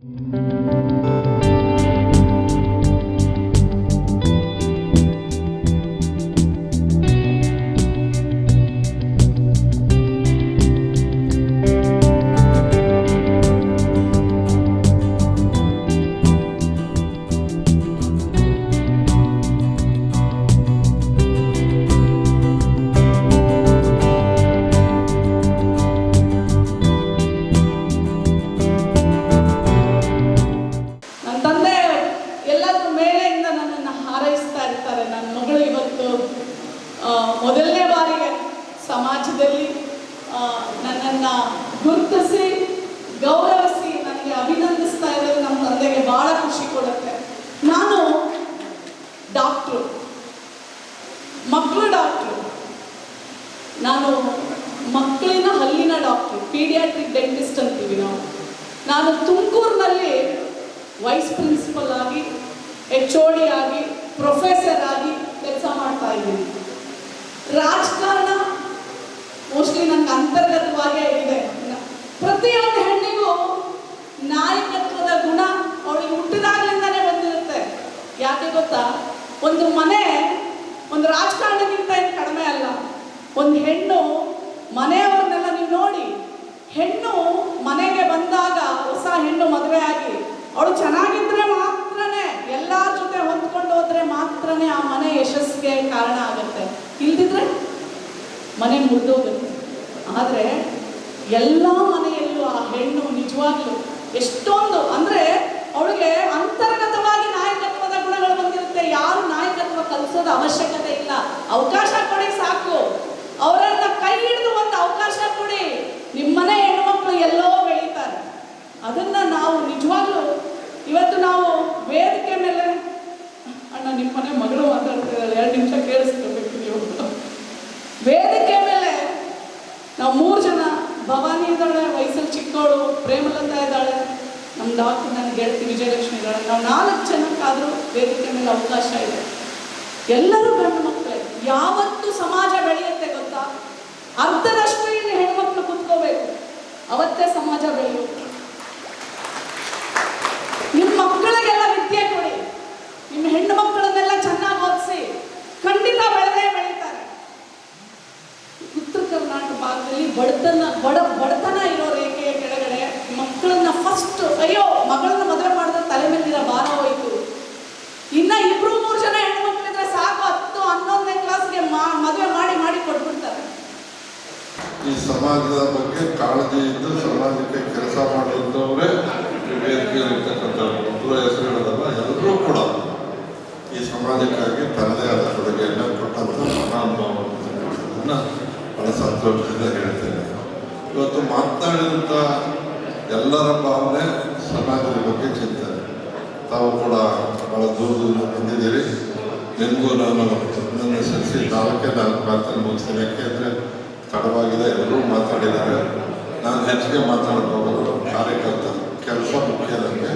ನನ್ನ ನನ್ನ ನನ್ನನ್ನು ಗುರುತಿಸಿ, ಗೌರವಿಸಿ ನನಗೆ ಅಭಿನಂದಿಸ್ತಾ ಇರೋದು ನಮ್ಮ ತಂದೆಗೆ ಬಹಳ ಖುಷಿ ಕೊಡುತ್ತೆ. ನಾನು ಡಾಕ್ಟ್ರು, ಮಕ್ಕಳು ಡಾಕ್ಟ್ರು. ನಾನು ಮಕ್ಕಳಿನ ಹಲ್ಲಿನ ಡಾಕ್ಟ್ರು, ಪೀಡಿಯಾಟ್ರಿಕ್ ಡೆಂಟಿಸ್ಟ್ ಅಂತೀವಿ ನಾವು. ನಾನು ತುಮಕೂರಿನಲ್ಲಿ ವೈಸ್ ಪ್ರಿನ್ಸಿಪಲ್ ಆಗಿ, ಎಚ್ ಡಿ ಆಗಿ, ಪ್ರೊಫೆಸರ್ ಆಗಿ ಕೆಲಸ ಮಾಡ್ತಾ ಇದ್ದೀನಿ. ರಾಜಕಾರಣ ಅಂತರ್ಗತವಾಗೇ ಇದೆ. ಪ್ರತಿಯೊಂದು ಹೆಣ್ಣಿಗೂ ನಾಯಕತ್ವದ ಗುಣ ಅವಳಿಗೆ ಹುಟ್ಟಿದಾಗಲಿಂದನೇ ಬಂದಿರುತ್ತೆ. ಯಾಕೆ ಗೊತ್ತಾ? ಒಂದು ಮನೆ ಒಂದು ರಾಜಕಾರಣಕ್ಕಿಂತ ಏನು ಕಡಿಮೆ ಅಲ್ಲ. ಒಂದು ಹೆಣ್ಣು ಮನೆಯವ್ರನ್ನೆಲ್ಲ ನೀವು ನೋಡಿ, ಹೆಣ್ಣು ಮನೆಗೆ ಬಂದಾಗ ಹೊಸ ಹೆಣ್ಣು ಮದುವೆ ಆಗಿ ಅವಳು ಚೆನ್ನಾಗಿದ್ರೆ ಮಾತ್ರನೇ, ಎಲ್ಲರ ಜೊತೆ ಹೊಂದ್ಕೊಂಡು ಹೋದ್ರೆ ಮಾತ್ರನೇ ಆ ಮನೆ ಯಶಸ್ಸಿಗೆ ಕಾರಣ ಆಗುತ್ತೆ. ಇಲ್ದಿದ್ರೆ ಮನೆ ಮುರಿದೋಗುತ್ತೆ. ಆದರೆ ಎಲ್ಲ ಮನೆಯಲ್ಲೂ ಆ ಹೆಣ್ಣು ನಿಜವಾಗ್ಲೂ ಎಷ್ಟೊಂದು, ಅಂದರೆ ಅವಳಿಗೆ ಅಂತರ್ಗತವಾಗಿ ನಾಯಕತ್ವದ ಗುಣಗಳು ಬಂದಿರುತ್ತೆ. ಯಾರು ನಾಯಕತ್ವ ಕಲಿಸೋದು ಅವಶ್ಯಕತೆ ಇಲ್ಲ. ಅವಕಾಶ ಕೊಡಿ ಸಾಕು. ಅವರನ್ನ ಕೈ ಹಿಡಿದು ಒಂದು ಅವಕಾಶ ಕೊಡಿ. ನಿಮ್ಮನೆ ಮಕ್ಕಳು ಎಲ್ಲೋ ಬೆಳೀತಾರೆ. ಅದನ್ನ ನಾವು ನಿಜವಾಗ್ಲೂ ಇವತ್ತು ನಾವು ವೇದಿಕೆ ಮೇಲೆ ಅಣ್ಣ ನಿಮ್ಮ ಮನೆ ಮಗಳು ಮಾತಾಡ್ತಿದ್ದಾಳೆ ಎರಡು ನಿಮಿಷ ಕೇಳಿಸ್ಕೋಬೇಕು ನೀವು ವೇದಿಕೆ ಮೇಲೆ ನಾವು ಮೂರು ಜನ ಭವಾನಿ ಇದ್ದಾಳೆ ವಯಸ್ಸಲ್ಲಿ ಚಿಕ್ಕವಳು ಪ್ರೇಮಲತಾ ಇದ್ದಾಳೆ ನಮ್ಮ ನನ್ನ ಗೆಳತಿ ವಿಜಯಲಕ್ಷ್ಮಿ ಇದ್ದಾಳೆ. ನಾವು ನಾಲ್ಕು ಜನಕ್ಕಾದರೂ ವೇದಿಕೆ ಮೇಲೆ ಅವಕಾಶ ಇದೆ. ಎಲ್ಲರೂ ಗಂಡು ಮಕ್ಕಳೇ, ಯಾವತ್ತು ಸಮಾಜ ಬೆಳೆಯುತ್ತೆ ಗೊತ್ತಾ? ಅರ್ಧದಷ್ಟು ಇಲ್ಲಿ ಹೆಣ್ಮಕ್ಳು ಕುತ್ಕೋಬೇಕು. ಅವತ್ತೇ ಸಮಾಜ ಬೆಳೆಯುತ್ತೆ ನಿಮ್ಮ ಮಕ್ಕಳಿಗೆಲ್ಲ ವಿದ್ಯೆ ಕೊಡಿ. ನಿಮ್ಮ ಹೆಣ್ಣು ಮಕ್ಕಳನ್ನೆಲ್ಲ ಚೆನ್ನಾಗಿ ಓದಿಸಿ. ಖಂಡಿತ ಬೆಳೆದೇ ಬೆಳೀತಾರೆ. ಉತ್ತರ ಕರ್ನಾಟಕ ಭಾಗದಲ್ಲಿ ಬಡತನ, ಬಡ ಬಡತನ ಅಯ್ಯೋ, ಮಗಳನ್ನ ಮದುವೆ ಮಾಡಿದ್ರೆ ತಲೆ ಮೇಲಿರೋ ಭಾರ ಹೋಯ್ತು. ಇನ್ನ ಇಬ್ರು ಮೂರು ಜನ ಹೆಣ್ಮಕ್ಳಿದ್ರೆ ಸಾಕು, ಹತ್ತು, ಹನ್ನೊಂದನೇ ಕ್ಲಾಸ್ಗೆ ಮದುವೆ ಮಾಡಿ ಮಾಡಿ ಕೊಟ್ಬಿಡ್ತಾರೆ. ಈ ಸಮಾಜದ ಬಗ್ಗೆ ಕಾಳಜಿ ಇದ್ದು, ಸಮಾಜಕ್ಕೆ ಕೆಲಸ ಮಾಡಿದ್ದವರೇ ವೇದಿಕೆಯಲ್ಲಿರ್ತಕ್ಕಂಥ ಒಬ್ಬರ ಹೆಸರುಗಳಲ್ಲ ಎಲ್ಲರೂ ಕೂಡ ಈ ಸಮಾಜಕ್ಕಾಗಿ ತನ್ನದೇ ಆದ ಕೊಡುಗೆಯನ್ನು ಕೊಟ್ಟಂಥ ಮಹಾನುಭಾವವನ್ನು ಬಹಳ ಸಂತೋಷದಿಂದ ಹೇಳ್ತೇನೆ. ಇವತ್ತು ಮಾತನಾಡಿದಂಥ ಎಲ್ಲರ ಭಾವನೆ ಸಮಾಜದ ಬಗ್ಗೆ ಚಿಂತನೆ ತಾವು ಕೂಡ ಬಹಳ ದೂರದಿಂದ ಬಂದಿದ್ದೀರಿ. ನಿಮಗೂ ನಾನು ನನ್ನ ಸಲ್ಲಿಸಿ ನಾಲ್ಕೇ ನಾನು ಮಾತನ್ನು ಮುಗಿಸ್ತೀನಿ. ಯಾಕೆಂದರೆ ತಡವಾಗಿದೆ, ಎಲ್ಲರೂ ಮಾತಾಡಿದ್ದಾರೆ. ನಾನು ಹೆಚ್ಚಿಗೆ ಮಾತಾಡಬಹುದು ಕಾರ್ಯಕರ್ತ ಕೆಲಸ ಮುಖ್ಯ ನನಗೆ.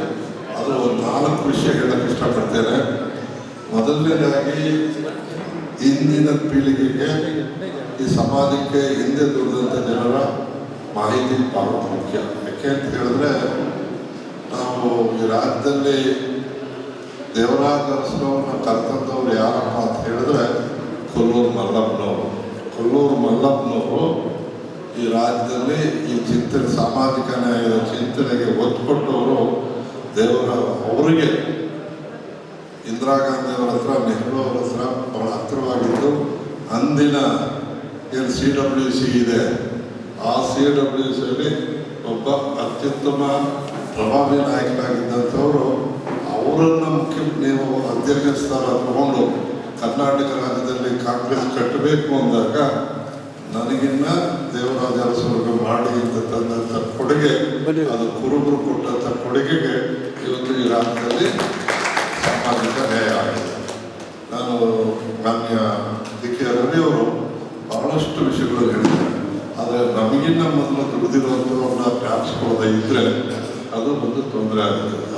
ಅದು ಒಂದು ನಾಲ್ಕು ವಿಷಯ ಹೇಳಕ್ಕೆ ಇಷ್ಟಪಡ್ತೇನೆ. ಮೊದಲನೇದಾಗಿ, ಇಂದಿನ ಪೀಳಿಗೆಗೆ ಈ ಸಮಾಜಕ್ಕೆ ಹಿಂದೆ ದುಡಿದಂಥ ಜನರ ಮಾಹಿತಿ ಬಹಳ ಮುಖ್ಯ. ಯಾಕೆ ಅಂತ ಹೇಳಿದ್ರೆ ನಾವು ಈ ರಾಜ್ಯದಲ್ಲಿ ದೇವರಾಜ ಅರಸನವ್ರನ್ನ ಕರ್ತಂದವ್ರು ಯಾರಪ್ಪ ಅಂತ ಹೇಳಿದ್ರೆ ಕೊಲ್ಲೂರು ಮಲ್ಲಪ್ಪನವರು. ಕೊಲ್ಲೂರು ಮಲ್ಲಪ್ಪನವರು ಈ ರಾಜ್ಯದಲ್ಲಿ ಈ ಚಿಂತನೆ ಸಾಮಾಜಿಕ ನ್ಯಾಯದ ಚಿಂತನೆಗೆ ಒತ್ತು ಕೊಟ್ಟವರು ದೇವರ, ಅವರಿಗೆ ಇಂದಿರಾ ಗಾಂಧಿ ಅವರ ಹತ್ರ ನೆಹರು ಅವರ ಹತ್ರ ಬಹಳ ಹತ್ತಿರವಾಗಿದ್ದು, ಅಂದಿನ ಏನು ಸಿ ಡಬ್ಲ್ಯೂ ಸಿ ಇದೆ, ಆ ಸಿ ಡಬ್ಲ್ಯೂ ಸಿಯಲ್ಲಿ ಒಬ್ಬ ಅತ್ಯುತ್ತಮ ಪ್ರಭಾವಿ ನಾಯಕರಾಗಿದ್ದಂಥವರು ಅವರನ್ನು ಮುಖ್ಯ ನೀವು ಅಧ್ಯಕ್ಷ ಸ್ಥಾನ ತಗೊಂಡು ಕರ್ನಾಟಕ ರಾಜ್ಯದಲ್ಲಿ ಕಾಂಗ್ರೆಸ್ ಕಟ್ಟಬೇಕು ಅಂದಾಗ ನನಗಿನ್ನ ದೇವರಾಜ ಅರಸರಿಗೆ ಮಾಡಿ ಅಂತ ತಂದಂಥ ಕೊಡುಗೆ ಅದು ಕುರುಬರು ಕೊಟ್ಟಂಥ ಕೊಡುಗೆಗೆ ಇವತ್ತು ಈ ರಾಜ್ಯದಲ್ಲಿ ಸಾಮಾಜಿಕ ನ್ಯಾಯ ಆಗಿದೆ. ನಾನು ಮಾನ್ಯ ಡಿ ಕೆ ರವಿಯವರು ಬಹಳಷ್ಟು ವಿಷಯಗಳು ಹೇಳಿದ್ದಾರೆ. ಆದರೆ ನಮಗಿನ್ನ ಮೊದಲು ದುಡಿದಿರುವಂಥವ್ರನ್ನ ಜ್ಞಾಪಿಸ್ಕೊಳ್ಳೋದೇ ಇದ್ದರೆ ಅದು ಒಂದು ತೊಂದರೆ ಆಗುತ್ತೆ